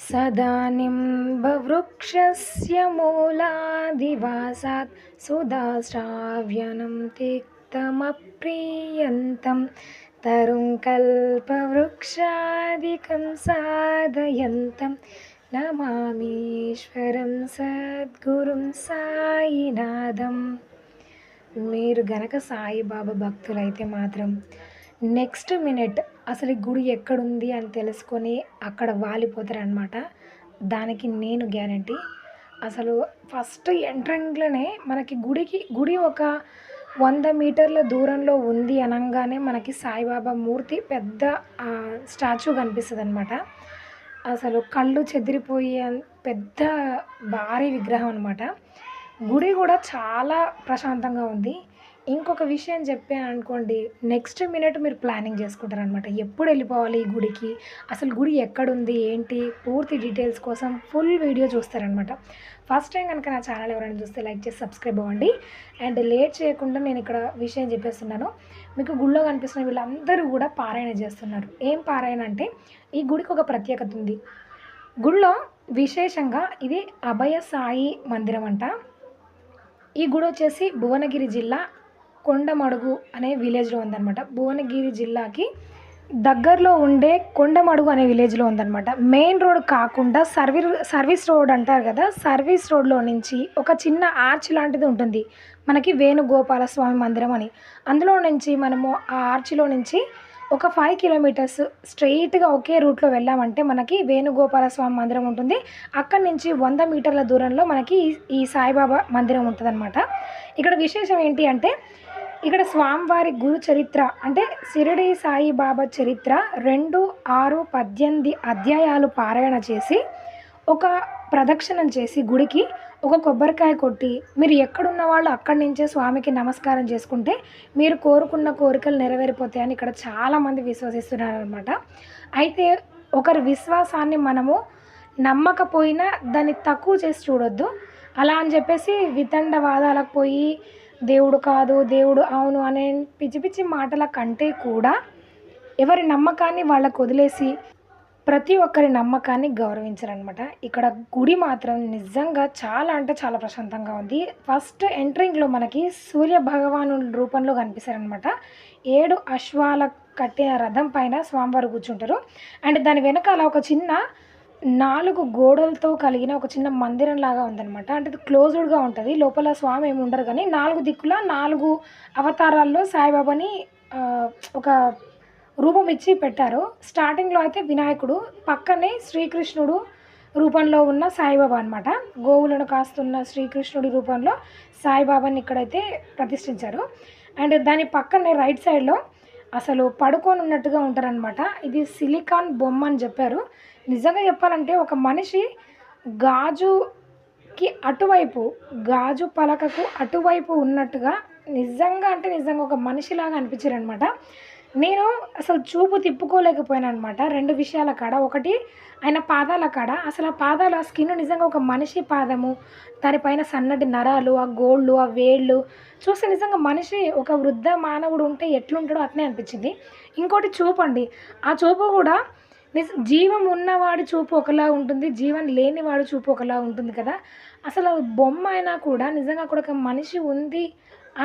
सदा निम्बवृक्षस्य मूलादिवासात् सुधाश्राव्यनं तिक्तमप्रियन्तं तरुं कल्पवृक्षादिकं साधयन्तं నమామీశ్వరం సద్గురుం సాయినాథం మీరు గనక సాయిబాబా భక్తులైతే మాత్రం నెక్స్ట్ మినిట్ అసలు ఈ గుడి ఎక్కడుంది అని తెలుసుకొని అక్కడ వాలిపోతారనమాట దానికి నేను గ్యారంటీ. అసలు ఫస్ట్ ఎంట్రంగ్లోనే మనకి గుడికి గుడి ఒక వంద మీటర్ల దూరంలో ఉంది అనగానే మనకి సాయిబాబా మూర్తి పెద్ద స్టాచ్యూ కనిపిస్తుంది అనమాట అసలు కళ్ళు చెదిరిపోయే పెద్ద భారీ విగ్రహం అనమాట గుడి కూడా చాలా ప్రశాంతంగా ఉంది. ఇంకొక విషయం చెప్పాను అనుకోండి నెక్స్ట్ మినిట్ మీరు ప్లానింగ్ చేసుకుంటారనమాట ఎప్పుడు వెళ్ళిపోవాలి ఈ గుడికి? అసలు గుడి ఎక్కడుంది? ఏంటి? పూర్తి డీటెయిల్స్ కోసం ఫుల్ వీడియో చూస్తారనమాట ఫస్ట్ టైం కనుక నా ఛానల్ ఎవరైనా చూస్తే లైక్ చేసి సబ్స్క్రైబ్ అవ్వండి. అండ్ లేట్ చేయకుండా నేను ఇక్కడ విషయం చెప్పేస్తున్నాను. మీకు గుళ్ళో కనిపిస్తున్న వీళ్ళందరూ కూడా పారాయణ చేస్తున్నారు. ఏం పారాయణ అంటే ఈ గుడికి ఒక ప్రత్యేకత ఉంది. గుళ్ళో విశేషంగా ఇది అభయ సాయి మందిరం అంట. ఈ గుడి వచ్చేసి భువనగిరి జిల్లా కొండమడుగు అనే విలేజ్లో ఉందన్నమాట. భువనగిరి జిల్లాకి దగ్గరలో ఉండే కొండమడుగు అనే విలేజ్లో ఉందన్నమాట. మెయిన్ రోడ్ కాకుండా సర్వీ సర్వీస్ రోడ్ అంటారు కదా సర్వీస్ రోడ్లో నుంచి ఒక చిన్న ఆర్చ్ లాంటిది ఉంటుంది. మనకి వేణుగోపాల స్వామి మందిరం అని. అందులో నుంచి మనము ఆ ఆర్చ్లో నుంచి ఒక ఫైవ్ కిలోమీటర్స్ స్ట్రెయిట్గా ఒకే రూట్లో వెళ్ళామంటే మనకి వేణుగోపాల స్వామి మందిరం ఉంటుంది. అక్కడి నుంచి వంద మీటర్ల దూరంలో మనకి ఈ సాయిబాబా మందిరం ఉంటుందన్నమాట. ఇక్కడ విశేషం ఏంటి అంటే ఇక్కడ స్వామివారి గురు చరిత్ర అంటే సిరిడి సాయిబాబా చరిత్ర రెండు ఆరు పద్దెనిమిది అధ్యాయాలు పారాయణ చేసి ఒక ప్రదక్షిణం చేసి గుడికి ఒక కొబ్బరికాయ కొట్టి మీరు ఎక్కడున్న వాళ్ళు అక్కడి నుంచే స్వామికి నమస్కారం చేసుకుంటే మీరు కోరుకున్న కోరికలు నెరవేరిపోతాయని ఇక్కడ చాలామంది విశ్వసిస్తున్నారు అనమాట అయితే ఒకరి విశ్వాసాన్ని మనము నమ్మకపోయినా దాన్ని తక్కువ చేసి చూడొద్దు. అలా అని చెప్పేసి వితండవాదాలకు పోయి దేవుడు కాదు దేవుడు అవును అనే పిచ్చి పిచ్చి మాటల కంటే కూడా ఎవరి నమ్మకాన్ని వాళ్ళకు వదిలేసి ప్రతి ఒక్కరి నమ్మకాన్ని గౌరవించారనమాట ఇక్కడ గుడి మాత్రం నిజంగా చాలా అంటే చాలా ప్రశాంతంగా ఉంది. ఫస్ట్ ఎంట్రింగ్లో మనకి సూర్య భగవాను రూపంలో కనిపిస్తారనమాట ఏడు అశ్వాల కట్టిన రథం పైన స్వామివారు కూర్చుంటారు. అండ్ దాని వెనకాల ఒక చిన్న నాలుగు గోడలతో కలిగిన ఒక చిన్న మందిరం లాగా ఉందన్నమాట. అంటే అది క్లోజ్డ్గా ఉంటుంది. లోపల స్వామి ఏమి ఉండరు కానీ నాలుగు దిక్కుల నాలుగు అవతారాల్లో సాయిబాబాని ఒక రూపం ఇచ్చి పెట్టారు. స్టార్టింగ్లో అయితే వినాయకుడు పక్కనే శ్రీకృష్ణుడు రూపంలో ఉన్న సాయిబాబా అనమాట గోవులను కాస్తున్న శ్రీకృష్ణుడి రూపంలో సాయిబాబాని ఇక్కడైతే ప్రతిష్ఠించారు. అండ్ దాని పక్కనే రైట్ సైడ్లో అసలు పడుకొని ఉన్నట్టుగా ఉంటారనమాట ఇది సిలికాన్ బొమ్మ అని చెప్పారు. నిజంగా చెప్పాలంటే ఒక మనిషి గాజుకి అటువైపు గాజు పలకకు అటువైపు ఉన్నట్టుగా నిజంగా అంటే నిజంగా ఒక మనిషిలాగా అనిపించారనమాట. నేను అసలు చూపు తిప్పుకోలేకపోయాను అనమాట రెండు విషయాల కాడ. ఒకటి ఆయన పాదాల కాడ. అసలు ఆ పాదాలు ఆ స్కిన్ నిజంగా ఒక మనిషి పాదము. దానిపైన సన్నటి నరాలు ఆ గోళ్ళు ఆ వేళ్ళు. చూస్తే నిజంగా మనిషి ఒక వృద్ధ మానవుడు ఉంటే ఎట్లుంటాడో అట్నే అనిపించింది. ఇంకోటి చూపండి ఆ చూపు కూడా జీవం ఉన్నవాడు చూపు ఒకలా ఉంటుంది జీవం లేనివాడు చూపు ఒకలా ఉంటుంది కదా. అసలు బొమ్మ అయినా కూడా నిజంగా అక్కడ ఒక మనిషి ఉంది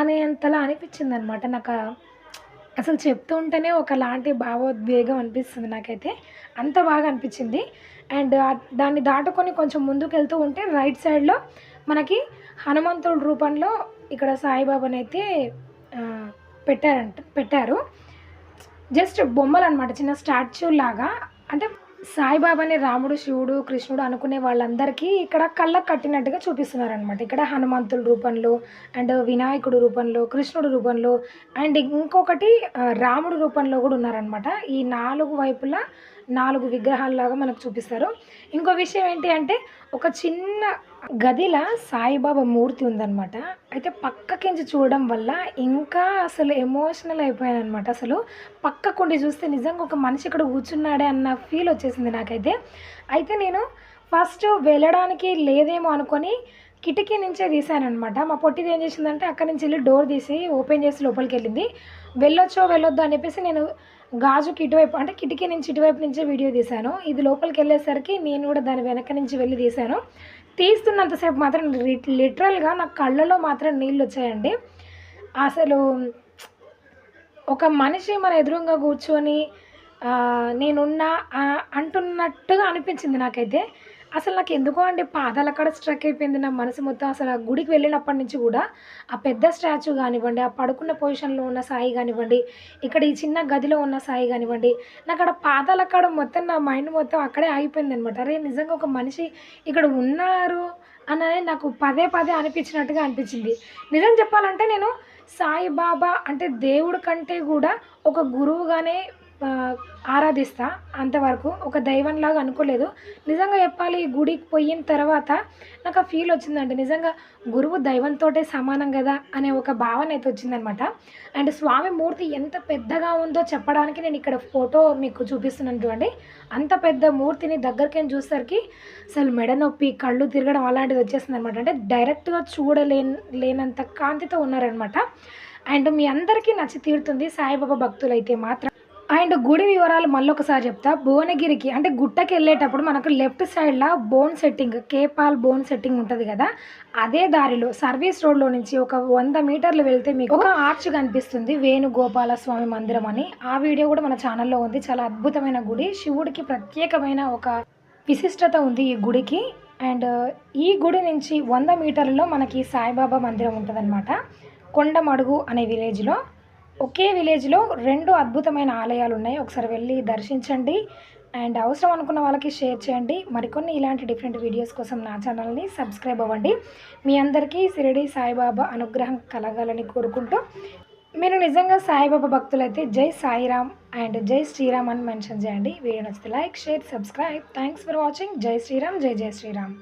అనేంతలా అనిపించింది అనమాట నాకు అసలు చెప్తూ ఉంటేనే ఒకలాంటి భావోద్వేగం అనిపిస్తుంది నాకైతే. అంత బాగా అనిపించింది. అండ్ దాన్ని దాటుకొని కొంచెం ముందుకు వెళ్తూ ఉంటే రైట్ సైడ్లో మనకి హనుమంతుడి రూపంలో ఇక్కడ సాయిబాబాని అయితే పెట్టారంట పెట్టారు. జస్ట్ బొమ్మలు అనమాట చిన్న స్టాచ్యూ లాగా అంటే సాయిబాబాని రాముడు శివుడు కృష్ణుడు అనుకునే వాళ్ళందరికీ ఇక్కడ కళ్ళకు కట్టినట్టుగా చూపిస్తున్నారు అనమాట ఇక్కడ హనుమంతుడు రూపంలో అండ్ వినాయకుడు రూపంలో కృష్ణుడు రూపంలో అండ్ ఇంకొకటి రాముడు రూపంలో కూడా ఉన్నారనమాట ఈ నాలుగు వైపులా నాలుగు విగ్రహాలలాగా మనకు చూపిస్తారు. ఇంకో విషయం ఏంటి అంటే ఒక చిన్న గదిలో సాయిబాబా మూర్తి ఉందన్నమాట. అయితే పక్కకించి చూడడం వల్ల ఇంకా అసలు ఎమోషనల్ అయిపోయాను అనమాట అసలు పక్కకుండి చూస్తే నిజంగా ఒక మనిషి ఇక్కడ కూర్చున్నాడే అన్న ఫీల్ వచ్చేసింది నాకైతే. అయితే నేను ఫస్ట్ వెళ్ళడానికి లేదేమో అనుకొని కిటికీ నుంచే తీసానమాట మా పొట్టిది ఏం చేసిందంటే అక్కడి నుంచి వెళ్ళి డోర్ తీసి ఓపెన్ చేసి లోపలికి వెళ్ళింది. వెళ్ళొచ్చో వెళ్ళొద్దు అని చెప్పేసి నేను గాజుకి ఇటువైపు అంటే కిటికీ నుంచి ఇటువైపు నుంచే వీడియో తీశాను. ఇది లోపలికి వెళ్ళేసరికి నేను కూడా దాని వెనక నుంచి వెళ్ళి తీశాను. తీస్తున్నంతసేపు మాత్రం లిట్- లిటరల్గా నా కళ్ళలో మాత్రం నీళ్ళు వచ్చాయండి. అసలు ఒక మనిషి మన ఎదురుగా కూర్చొని నేనున్నా అంటున్నట్టుగా అనిపించింది నాకైతే. అసలు నాకు ఎందుకో అండి పాదాల అక్కడ స్ట్రక్ అయిపోయింది నా మనసు మొత్తం. అసలు ఆ గుడికి వెళ్ళినప్పటి నుంచి కూడా ఆ పెద్ద స్టాచ్యూ కానివ్వండి ఆ పడుకున్న పొజిషన్లో ఉన్న సాయి కానివ్వండి ఇక్కడ ఈ చిన్న గదిలో ఉన్న సాయి కానివ్వండి నాకు అక్కడ పాదాల అక్కడ మొత్తం నా మైండ్ మొత్తం అక్కడే ఆగిపోయింది అనమాట అరే నిజంగా ఒక మనిషి ఇక్కడ ఉన్నారు అన్నది నాకు పదే పదే అనిపించినట్టుగా అనిపించింది. నిజం చెప్పాలంటే నేను సాయిబాబా అంటే దేవుడి కంటే కూడా ఒక గురువుగానే ఆరాధిస్తా అంతవరకు. ఒక దైవంలాగా అనుకోలేదు. నిజంగా చెప్పాలి గుడికి పోయిన తర్వాత నాకు ఆ ఫీల్ వచ్చిందండి. నిజంగా గురువు దైవంతోటే సమానం కదా అనే ఒక భావన అయితే వచ్చిందనమాట. అండ్ స్వామి మూర్తి ఎంత పెద్దగా ఉందో చెప్పడానికి నేను ఇక్కడ ఫోటో మీకు చూపిస్తున్నాను చూడండి. అంత పెద్ద మూర్తిని దగ్గరికి చూసేసరికి అసలు మెడ నొప్పి కళ్ళు తిరగడం అలాంటిది వచ్చేసింది అనమాట అంటే డైరెక్ట్గా చూడలేని లేనంత కాంతితో ఉన్నారనమాట. అండ్ మీ అందరికీ నచ్చి తీరుతుంది సాయిబాబా భక్తులైతే మాత్రం. అండ్ గుడి వివరాలు మళ్ళీ ఒకసారి చెప్తా. భువనగిరికి అంటే గుట్టకి వెళ్ళేటప్పుడు మనకు లెఫ్ట్ సైడ్లో బోన్ సెట్టింగ్ కేపాల్ బోన్ సెట్టింగ్ ఉంటుంది కదా? అదే దారిలో సర్వీస్ రోడ్లో నుంచి ఒక వంద మీటర్లు వెళ్తే మీకు ఒక ఆర్చ్ కనిపిస్తుంది వేణుగోపాల స్వామి మందిరం అని. ఆ వీడియో కూడా మన ఛానల్లో ఉంది. చాలా అద్భుతమైన గుడి. శివుడికి ప్రత్యేకమైన ఒక విశిష్టత ఉంది ఈ గుడికి. అండ్ ఈ గుడి నుంచి వంద మీటర్లలో మనకి సాయిబాబా మందిరం ఉంటుందన్నమాట. కొండమడుగు అనే విలేజ్లో. ఒకే విలేజ్లో రెండు అద్భుతమైన ఆలయాలు ఉన్నాయి ఒకసారి వెళ్ళి దర్శించండి. అండ్ అవసరం అనుకున్న వాళ్ళకి షేర్ చేయండి. మరికొన్ని ఇలాంటి డిఫరెంట్ వీడియోస్ కోసం నా ఛానల్ని సబ్స్క్రైబ్ అవ్వండి. మీ అందరికీ షిరిడి సాయిబాబా అనుగ్రహం కలగాలని కోరుకుంటూ మీరు నిజంగా సాయిబాబా భక్తులైతే జై సాయిరామ్ అండ్ జై శ్రీరామ్ అని మెన్షన్ చేయండి. వీడియో నచ్చితే like share subscribe. Thanks for watching. జై శ్రీరామ్ జై జై శ్రీరామ్.